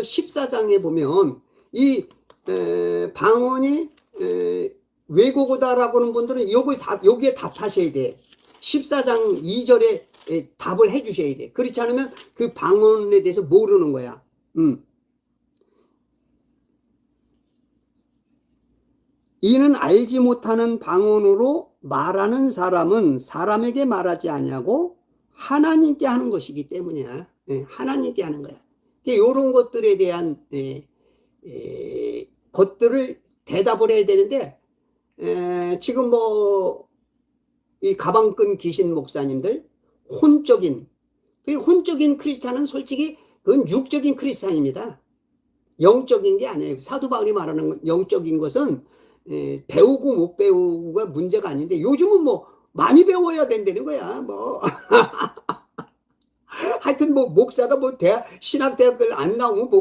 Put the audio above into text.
14장에 보면 이 에, 방언이 에, 왜곡이다라고 하는 분들은 요거 다 여기에 답하셔야 돼. 14장 2절에 에, 답을 해 주셔야 돼. 그렇지 않으면 그 방언에 대해서 모르는 거야. 음. 이는 알지 못하는 방언으로 말하는 사람은 사람에게 말하지 아니하고 하나님께 하는 것이기 때문이야. 예, 하나님께 하는 거야. 이런 것들에 대한 예, 예, 것들을 대답을 해야 되는데 에, 지금 뭐 이 가방끈 귀신 목사님들 혼적인 그 혼적인 크리스찬은 솔직히 그건 육적인 크리스찬입니다. 영적인 게 아니에요. 사도 바울이 말하는 건 영적인 것은 에, 배우고 못 배우고가 문제가 아닌데 요즘은 뭐 많이 배워야 된다는 거야. 뭐 하여튼 뭐 목사가 뭐 대학 신학 대학을 안 나오면